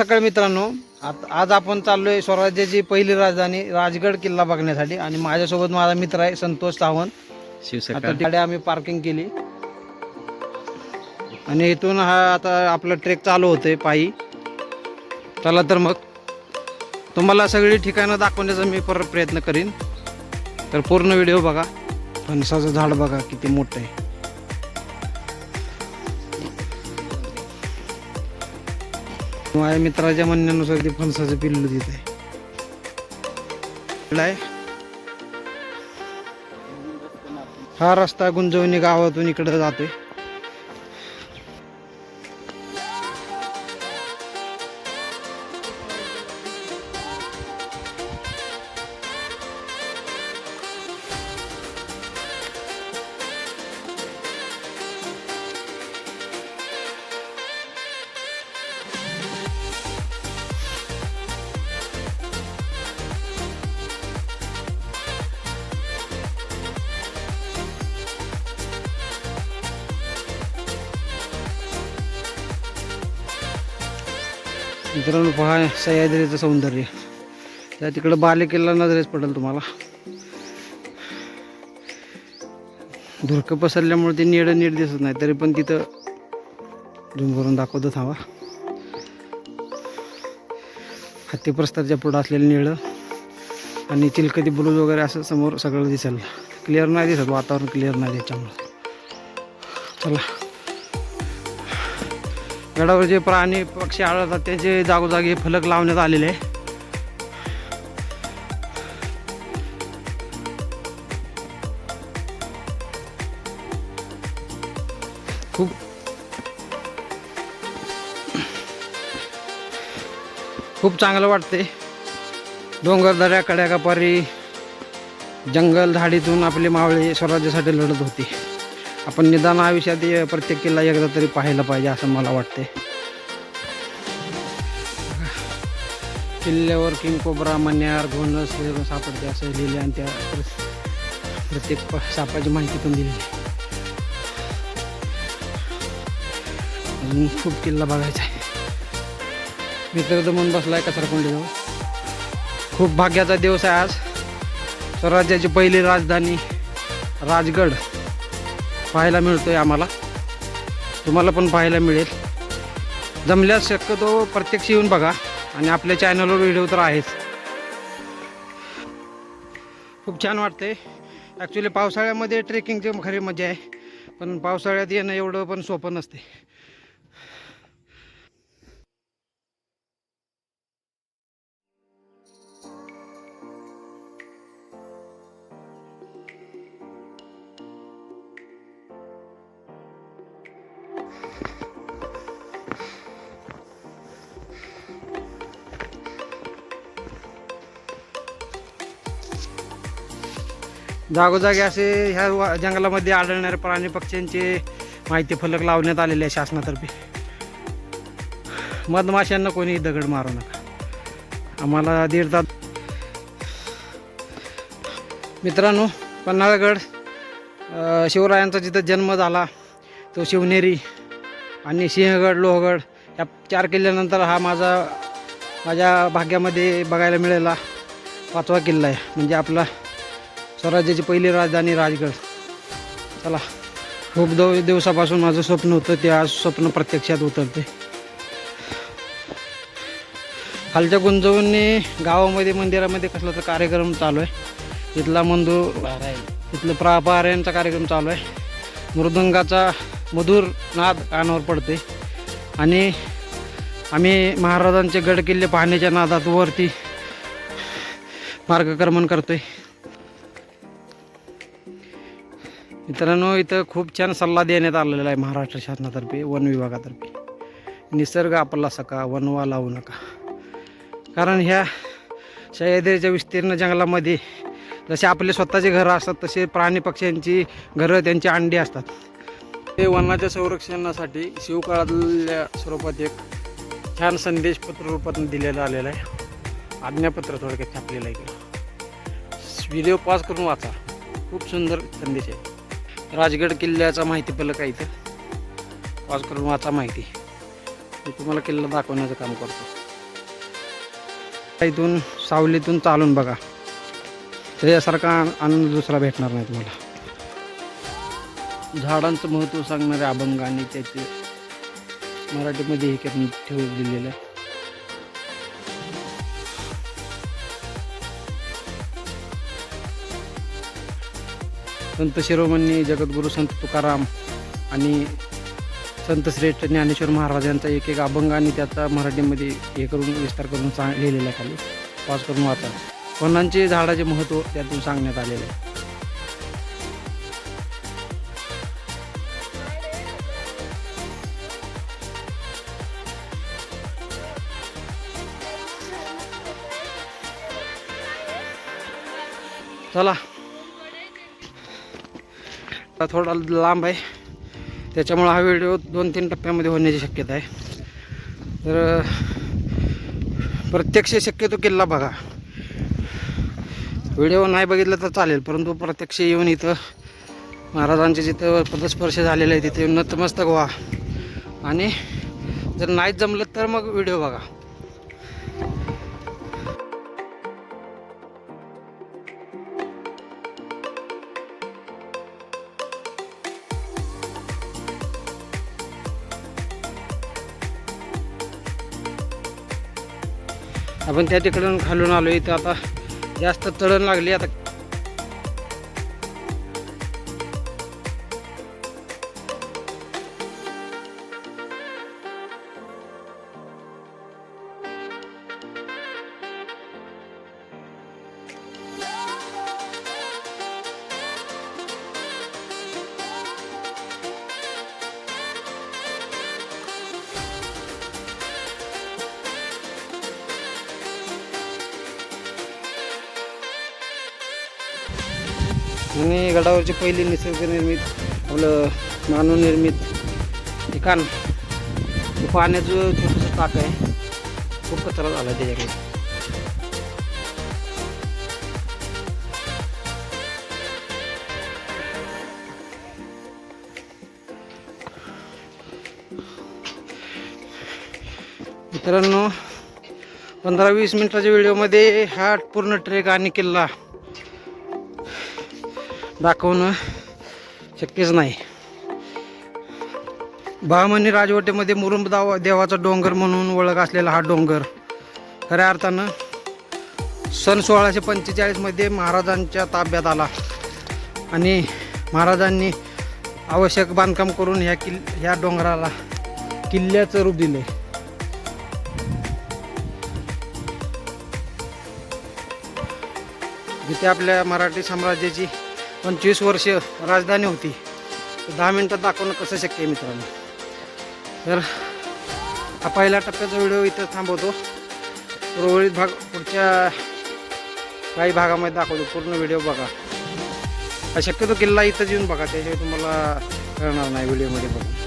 सकाळ मित्रांनो आज आपण चाललोय स्वराज्याची पहिली राजधानी राजगड किल्ला बघण्यासाठी. आणि माझ्यासोबत माझा मित्र आहे संतोष सावंत. तिकडे आम्ही पार्किंग केली. आणि इथून हा आता आपला ट्रेक चालू होतोय पायी. चला तर मग. तुम्हाला सगळी ठिकाणं दाखवण्याचा मी परत प्रयत्न करीन. तर पूर्ण व्हिडिओ बघा. फणसाचं झाड बघा किती मोठं आहे. माझ्या मित्राच्या म्हणण्यानुसार ते फणसाचं पिल्लू तिथे आहे. हा रस्ता गुंजवणी गावातून इकडं जातोय मित्रांनो पहा सह्याद्रीचं सौंदर्य. त्या तिकडं बालेकिल्ला नजरेच पडेल तुम्हाला. धुरकं पसरल्यामुळे ते नीड नीट दिसत नाही तरी पण तिथं झूम करून दाखवतो थांबा हत्तीप्रस्ताच्या पुढं असलेलं निळं आणि चिलकती ब्लूज वगैरे असं समोर सगळं दिसेल. क्लिअर नाही दिसत वातावरण क्लिअर नाही त्याच्यामुळं. चला. गडावर जे प्राणी पक्षी आढळतात त्याचे जागोजागी फलक लावण्यात आलेले आहे. खूप खूप चांगलं वाटते डोंगर दऱ्या कड्याकापारी जंगल झाडीतून आपली मावळी स्वराज्यासाठी लढत होती. आपण निदान आयुष्यात प्रत्येक किल्ला एकदा तरी पाहायला पाहिजे असं मला वाटते किल्ल्यावर किंग कोबरा मन्यार घोणस हे सापडते असं लिहिले आणि त्या प्रत्येक सापाची माहिती पण दिलेली अजून खूप किल्ला बघायचा आहे. मित्र दमून बसलाय कचराकोंडीजवळ. खूप भाग्याचा दिवस आहे आज. स्वराज्याची पहिली राजधानी राजगड. पाहायला मिळतो आहे आम्हाला. तुम्हाला पण पाहायला मिळेल. जमल्यास शक्यतो प्रत्यक्ष येऊन बघा आणि आपल्या चॅनलवर व्हिडिओ तर आहेच. खूप छान वाटते ॲक्च्युली पावसाळ्यामध्ये ट्रेकिंगची खरी मजा आहे. पण पावसाळ्यात येणं एवढं पण सोपं नसते जागोजागी असे ह्या जंगलामध्ये आढळणाऱ्या प्राणी पक्ष्यांचे माहिती फलक लावण्यात आलेले आहे शासनातर्फे. मधमाशांना कोणी दगड मारू नका. आम्हाला दीड तास मित्रांनो पन्हाळगड शिवरायांचा जिथं जन्म झाला तो शिवनेरी आणि सिंहगड लोहगड या चार किल्ल्यानंतर हा माझा माझ्या भाग्यामध्ये बघायला मिळाला पाचवा किल्ला आहे. म्हणजे आपला स्वराज्याची पहिली राजधानी राजगड. चला खूप दव दिवसापासून माझं स्वप्न होतं ते आज स्वप्न प्रत्यक्षात उतरते. खालच्या गुंजवणी गावामध्ये मंदिरामध्ये कसला तर कार्यक्रम चालू आहे. इथला मंदू इथलं प्रा पारायणचा कार्यक्रम चालू आहे. मृदंगाचा मधुर नाद कानावर पडते. आणि आम्ही महाराजांचे गड किल्ले पाहण्याच्या नादात वरती मार्गक्रमण करतोय. मित्रांनो इथं खूप छान सल्ला देण्यात आलेला आहे महाराष्ट्र शासनातर्फे वन विभागातर्फे. निसर्ग आपला सका वनवा लावू नका. कारण ह्या सह्याद्रीच्या विस्तीर्ण जंगलामध्ये जसे आपले स्वतःचे घरं असतात तसे प्राणी पक्ष्यांची घरं त्यांची अंडी असतात. ते वनाच्या संरक्षणासाठी शिवकाळातल्या स्वरूपात एक छान संदेश पत्र रूपात दिलेला आलेला आहे. आज्ञापत्र थोडक्यात छापलेलं आहे. व्हिडिओ पॉज करून वाचा. खूप सुंदर संदेश आहे. राजगड किल्ल्याचा माहिती फलक आहे इथं. पॉज करून वाचा माहिती. मी तुम्हाला किल्ला दाखवण्याचं काम करतो. इथून सावलीतून चालून बघा. त्याच्यासारखा आनंद दुसरा भेटणार नाही तुम्हाला. झाडांचं महत्त्व सांगणारे अभंग आणि त्याचे मराठीमध्ये हे करून ठेवून दिलेलं आहे. संत शिरोमणी जगद्गुरू संत तुकाराम आणि संत श्रेष्ठ ज्ञानेश्वर महाराज यांचा एक एक अभंग आणि त्याचा मराठीमध्ये हे करून विस्तार करून सांग लिहिलेला आहे खाली. पास करून वाचा. वनांचे झाडाचे महत्त्व त्यातून सांगण्यात आलेलं आहे. चला. थोडा लांब आहे. त्याच्यामुळं हा व्हिडिओ दोन तीन टप्प्यामध्ये होण्याची शक्यता आहे. तर प्रत्यक्ष शक्यतो किल्ला बघा. व्हिडिओ नाही बघितलं तर चालेल परंतु प्रत्यक्ष येऊन इथं महाराजांचे जिथं पदस्पर्श झालेलं आहे तिथे नतमस्तक व्हा. आणि जर नाही जमलं तर मग व्हिडिओ बघा. आपण त्या तिकडून खालून आलो इथं आता जास्त तळण लागली. आता आणि गडावरची पहिली निसर्गनिर्मित आपलं मानवनिर्मित ठिकाण पाण्याचं छोटंसं टाक आहे. खूप कचरा झाला त्याच्याकडे. मित्रांनो पंधरा वीस मिनिटाच्या व्हिडिओमध्ये हा पूर्ण ट्रेक आणि किल्ला. दाखवणं शक्यच नाही. बहामनी राजवटीमध्ये मुरुंब दावा देवाचा डोंगर म्हणून ओळख असलेला हा डोंगर खऱ्या अर्थानं सन सोळाशे पंचेचाळीसमध्ये महाराजांच्या ताब्यात आला. आणि महाराजांनी आवश्यक बांधकाम करून ह्या किल् ह्या डोंगराला किल्ल्याचं रूप दिले. जिथे आपल्या मराठी साम्राज्याची पंचवीस वर्ष राजधानी होती. दहा मिनटात दाखवणं कसं शक्य आहे मित्रांनो? तर हा पहिल्या टप्प्याचा व्हिडिओ इथं थांबवतो. उर्वरित भाग पुढच्या काही भागामध्ये दाखवतो. पूर्ण व्हिडिओ बघा. शक्यतो किल्ला इथंच येऊन बघा त्याशिवाय तुम्हाला कळणार नाही व्हिडिओमध्ये बघून.